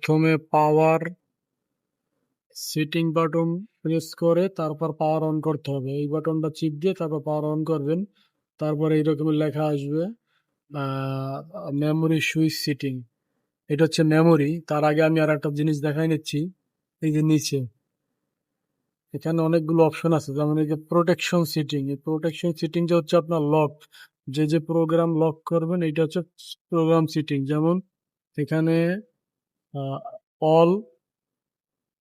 প্রথমে পাওয়ার sitting button press করে, তারপর পাওয়ার অন করতে হবে। এই বাটনটা চিপ দিয়ে তারপর পাওয়ার অন করবেন। তারপরে এইরকম লেখা আসবে মেমোরি সুইচ সিটিং এটা হচ্ছে মেমোরি তার আগে আমি আর একটা জিনিস দেখাই নিচ্ছি। এই যে নিচে। এখানে অনেকগুলো অপশন আছে। যেমন এই যে প্রোটেকশন সিটিং এই প্রোটেকশন সিটিংটা হচ্ছে আপনার লক যে যে প্রোগ্রাম লক করবেন এটা হচ্ছে প্রোগ্রাম সিটিং যেমন এখানে অল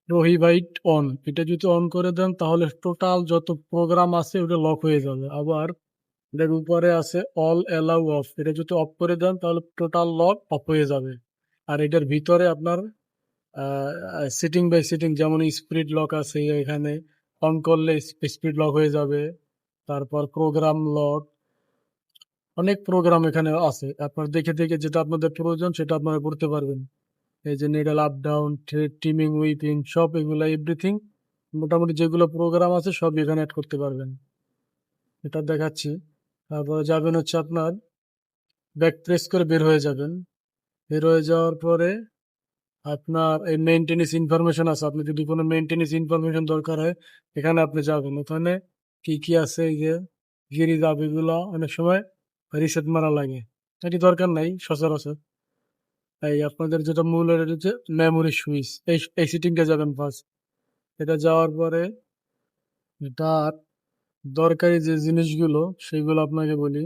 প্রোহিবাইট অন এটা যদি অন করে দেন, তাহলে টোটাল যত প্রোগ্রাম আছে, ওটা লক হয়ে যাবে। আবার এটার উপরে আছে অল অ্যালাউ অফ এটা যদি অফ করে দেন, তাহলে টোটাল লক অফ হয়ে যাবে। আর এটার ভিতরে আপনার সিটিং বাই সিটিং যেমন স্পিড লক আছে, এখানে অন করলে স্পিড লক হয়ে যাবে। তারপর প্রোগ্রাম লক অনেক প্রোগ্রাম এখানে আছে। আপনার দেখে দেখে যেটা আপনাদের প্রয়োজন, সেটা আপনারা করতে পারবেন। এই যে needle up down timing wiping সব এগুলো এভরিথিং মোটামুটি যেগুলো প্রোগ্রাম আছে সব এখানে অ্যাড করতে পারবেন। এটা দেখাচ্ছি। তারপরে যাবেন হচ্ছে আপনার ব্যাক প্রেস করে বের হয়ে যাবেন। বের হয়ে যাওয়ার পরে আপনার এই মেনটেনেন্স ইনফরমেশন আছে। আপনি যদি কোনো মেনটেনেন্স ইনফরমেশন দরকার হয়, এখানে আপনি যাবেন। ওখানে কি কি আছে এই যে গিরি দাব এগুলো অনেক সময় রিসেট মারা লাগে। এটি দরকার নাই, সচরাচর। এই আপনাদের যেটা মূল হচ্ছে মেমোরি সুইচ। এই এই সিটিংটা যাবেন ফার্স্ট এটা যাওয়ার পরে এটার দরকারি যে জিনিসগুলো, সেগুলো আপনাকে বলি।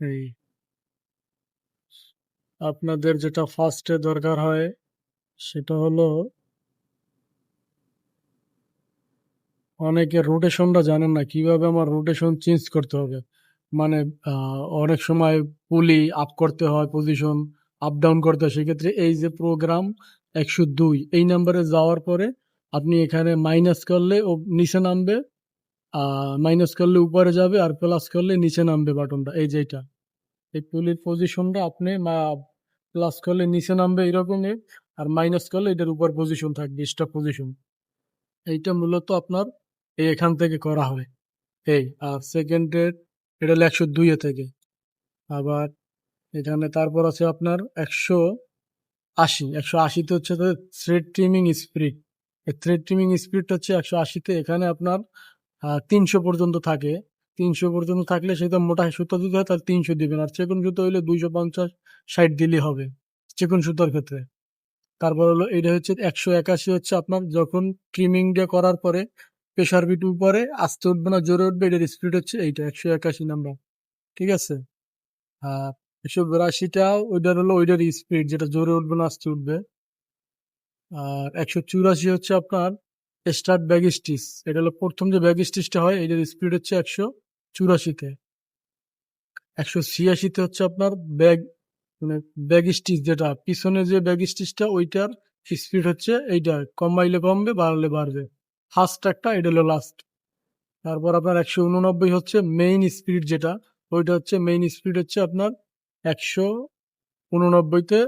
এই, আপনাদের যেটা ফার্স্টে দরকার হয়, সেটা হলো অনেকে রোটেশনটা জানেন না, কীভাবে আমার রোটেশন চেঞ্জ করতে হবে? মানে অনেক সময় পুলি আপ করতে হয় পজিশন আপ ডাউন করতে হয়। সেক্ষেত্রে এই যে প্রোগ্রাম একশো দুই, এই নাম্বারে যাওয়ার পরে আপনি এখানে মাইনাস করলে ও নিচে নামবে মাইনাস করলে উপরে যাবে আর প্লাস করলে নিচে নামবে বাটনটা এই যেটা এই পুলির পজিশনটা আপনি প্লাস করলে নিচে নামবে এরকমই আর মাইনাস করলে এটার উপর পজিশন থাকবে স্টপ পজিশন এইটা মূলত আপনার এখান থেকে করা হবে। এই, আর সেকেন্ডের এটা হলো একশো দুইয়ে থেকে। আবার এখানে তারপর আছে আপনার একশো আশি। একশো আশিতে হচ্ছে থ্রেড ট্রিমিং স্পিড এই থ্রেড ট্রিমিং স্পিড হচ্ছে একশো আশিতে এখানে আপনার তিনশো পর্যন্ত থাকে। তিনশো পর্যন্ত থাকলে সেটা মোটা সুতো দিতে হয়, তাহলে তিনশো দিবেন। আর চেকুন সুতো হইলে দুইশো পঞ্চাশ ষাট দিলেই হবে চেকুন সুতোর ক্ষেত্রে। তারপর হলো এটা হচ্ছে একশো একাশি হচ্ছে আপনার যখন ট্রিমিং দিয়ে করার পরে প্রেশার বিট উপরে আস্তে উঠবে না, জোরে উঠবে, এটার স্পিড হচ্ছে এইটা, একশো একাশি নাম্বার, ঠিক আছে? আর একশো বিরাশিটা ওইটার হলো ওইটার স্পিড যেটা জোরে উঠবে না, আস্তে উঠবে। আর একশো চুরাশি হচ্ছে আপনার স্টার্ট ব্যাগ স্টিচ এটা হলো প্রথম যে ব্যাগ স্টিচটা হয়, এটার স্পিড হচ্ছে একশো চুরাশিতে। একশো ছিয়াশিতে হচ্ছে আপনার ব্যাগ মানে ব্যাগ স্টিচ যেটা, পিছনে যে ব্যাগ স্টিচটা ওইটার স্পিড হচ্ছে এইটা, কমাইলে কমবে, বাড়লে বাড়বে। ফার্স্ট একটা, এটা হলো লাস্ট তারপর আপনার একশো উননব্বই হচ্ছে মেইন স্পিড যেটা, ওইটা হচ্ছে মেইন স্পিড হচ্ছে আপনার একশো উননব্বইতে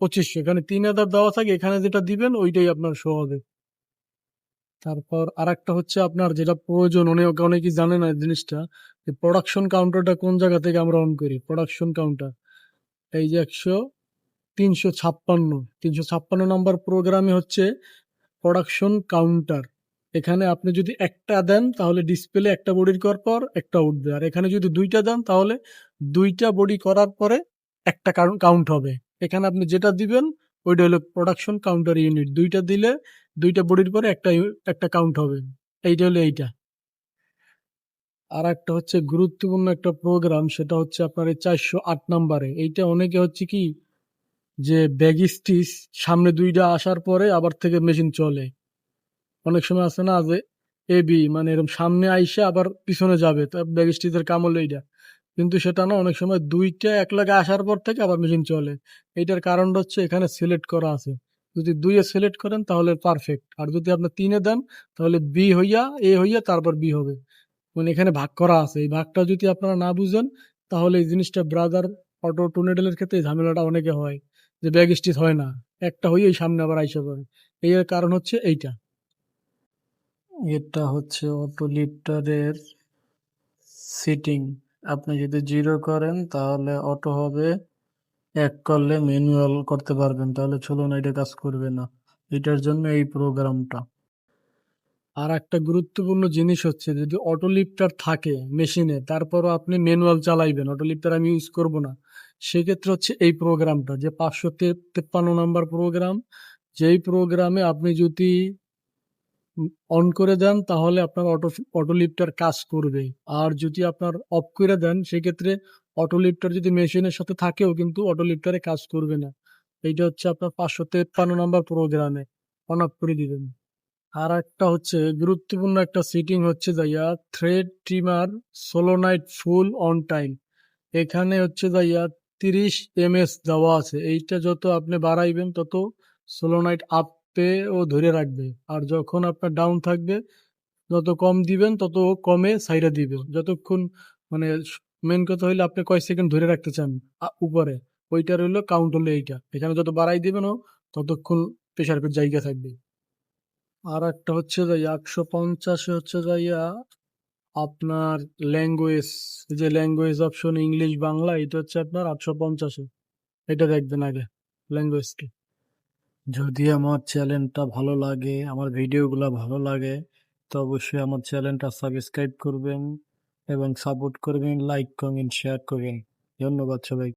পঁচিশশো। এখানে তিন হাজার দেওয়া থাকে, এখানে যেটা দিবেন, ওইটাই আপনার শো হবে। তারপর আর একটা হচ্ছে আপনার যেটা প্রয়োজন, অনেক, অনেকেই জানে না জিনিসটা, যে প্রোডাকশন কাউন্টারটা কোন জায়গা থেকে আমরা অন করি? প্রোডাকশন কাউন্টার এই যে একশো তিনশো ছাপ্পান্ন তিনশো ছাপ্পান্ন নম্বর প্রোগ্রামে হচ্ছে প্রোডাকশন কাউন্টার এখানে আপনি যদি একটা দেন, তাহলে ডিসপ্লে একটা বডির করার পর একটা উঠবে। আর এখানে যদি দুইটা দেন, তাহলে দুইটা বডি করার পরে একটা কাউন্ট হবে। এখানে আপনি যেটা দিবেন, ওইটা হলো প্রোডাকশন কাউন্টার ইউনিট দুইটা দিলে দুইটা বডির পরে একটা একটা কাউন্ট হবে। এইটা হলো এইটা। আর একটা হচ্ছে গুরুত্বপূর্ণ একটা প্রোগ্রাম সেটা হচ্ছে আপনার চারশো আট নাম্বারে। এইটা অনেকে হচ্ছে কি যে ব্যাগ স্টিচ সামনে দুইটা আসার পরে আবার থেকে মেশিন চলে। অনেক সময় আছে না যে এ বি মানে এরকম সামনে আইসে আবার পিছনে যাবে। ব্যাগ স্টিচের কাম হলো এইটা। কিন্তু সেটা না অনেক সময় দুইটা এক লাগে আসার পর থেকে আবার মেশিন চলে। এইটার কারণটা হচ্ছে এখানে সিলেক্ট করা আছে। যদি দুইয়ে সিলেক্ট করেন তাহলে পারফেক্ট আর যদি আপনি তিনে দেন তাহলে বি হইয়া এ হইয়া তারপর বি হবে। মানে এখানে ভাগ করা আছে। এই ভাগটা যদি আপনারা না বুঝেন তাহলে এই জিনিসটা ব্রাদার অটো টুনেডেলের ক্ষেত্রে ঝামেলাটা অনেকে হয়। যে ব্যাগ স্টিচ হয় না একটা হইয়াই সামনে আবার আইসা পড়ে। এর কারণ হচ্ছে এইটা। এটা হচ্ছে অটো লিফটারের সিটিং। আপনি যদি জিরো করেন তাহলে অটো হবে এক করলে ম্যানুয়াল করতে পারবেন তাহলে চলুন এটা কাজ করবে না। এটার জন্য এই প্রোগ্রামটা। আর একটা গুরুত্বপূর্ণ জিনিস হচ্ছে যদি অটো লিফটার থাকে মেশিনে তারপরও আপনি ম্যানুয়াল চালাইবেন। অটো লিফটার আমি ইউজ করব না। সেক্ষেত্রে হচ্ছে এই প্রোগ্রামটা যে পাঁচশো তেপ্পান্ন নাম্বার প্রোগ্রাম, যেই প্রোগ্রামে আপনি যদি অন করে দেন তাহলে আপনার অটো অটো লিফটার কাজ করবে। আর যদি আপনার অফ করে দেন সেক্ষেত্রে অটো লিফটার যদি মেশিনের সাথে থাকেও কিন্তু অটো লিফটারে কাজ করবে না। এইটা হচ্ছে আপনার পাঁচশো তেপ্পান্ন নাম্বার প্রোগ্রামে অন অফ করে দিবেন। আর একটা হচ্ছে গুরুত্বপূর্ণ একটা সিটিং হচ্ছে যাইয়া থ্রেড ট্রিমার সোলোনাইট ফুল অন টাইম এখানে হচ্ছে যাইয়া তিরিশ এম এস দেওয়া আছে। এইটা যত আপনি বাড়াইবেন, তত সোলোনাইট আপে ও ধরে রাখবে। আর যখন আপনার ডাউন থাকবে, যত কম দিবেন, তত কমে সাইডে দিবে যতক্ষণ মানে মেন কথা হইলে, আপনি কয় সেকেন্ড ধরে রাখতে চান উপরে ওইটা রইল কাউন্ট হলো এইটা। এখানে যত বাড়াই দিবেন, ও ততক্ষণ প্রেশার জায়গা থাকবে। আর একটা হচ্ছে যাইয়া একশো পঞ্চাশে হচ্ছে যাইয়া আপনার ল্যাঙ্গুয়েজ যে ল্যাঙ্গুয়েজ অপশন ইংলিশ, বাংলা, এটা হচ্ছে আপনার আটশো পঞ্চাশে। এটা দেখবেন আগে ল্যাঙ্গুয়েজকে যদি আমার চ্যানেলটা ভালো লাগে, আমার ভিডিওগুলো ভালো লাগে, তো অবশ্যই আমার চ্যানেলটা সাবস্ক্রাইব করবেন এবং সাপোর্ট করবেন লাইক করবেন শেয়ার করবেন। ধন্যবাদ সবাই